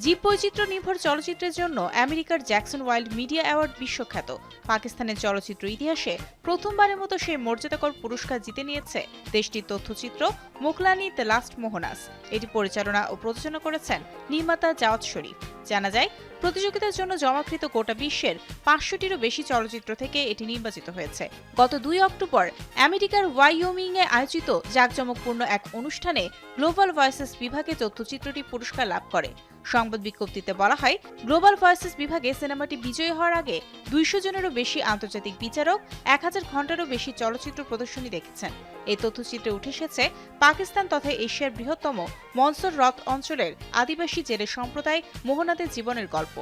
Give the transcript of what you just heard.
জীব বৈচিত্র্য নির্ভর চলচ্চিত্রের জন্য আমেরিকার জ্যাকসন ওয়াইল্ড মিডিয়া অ্যাওয়ার্ড বিশ্বখ্যাত। পাকিস্তানের চলচ্চিত্র ইতিহাসে প্রথমবারের মতো সে মর্যাদাকর পুরস্কার জিতে নিয়েছে। দেশটির তথ্যচিত্র মোকলানি দ্য লাস্ট মোহনাস। এটি পরিচালনা ও প্রযোজনা করেছেন নির্মাতা জাওয়াত শরীফ। জানা যায়, প্রতিযোগিতার জন্য জমাকৃত গোটা বিশ্বের পাঁচশোটিরও বেশি চলচ্চিত্র থেকে এটি নির্বাচিত হয়েছে। গত দুই অক্টোবর আমেরিকার ওয়াইওমিং এ আয়োজিত জাঁকজমকপূর্ণ এক অনুষ্ঠানে গ্লোবাল ভয়েসেস বিভাগে তথ্যচিত্রটি পুরস্কার লাভ করে। সংবাদ বিজ্ঞপ্তিতে বলা হয়, গ্লোবাল ভয়েসেস বিভাগে সিনেমাটি বিজয়ী হওয়ার আগে দুইশো জনেরও বেশি আন্তর্জাতিক বিচারক, এক হাজার ঘন্টারও বেশি চলচ্চিত্র প্রদর্শনী দেখেছেন। এই তথ্যচিত্রে উঠে এসেছে, পাকিস্তান তথা এশিয়ার বৃহত্তম মনসর হ্রদ অঞ্চলের আদিবাসী জেলে সম্প্রদায় মোহনাদের জীবনের গল্প।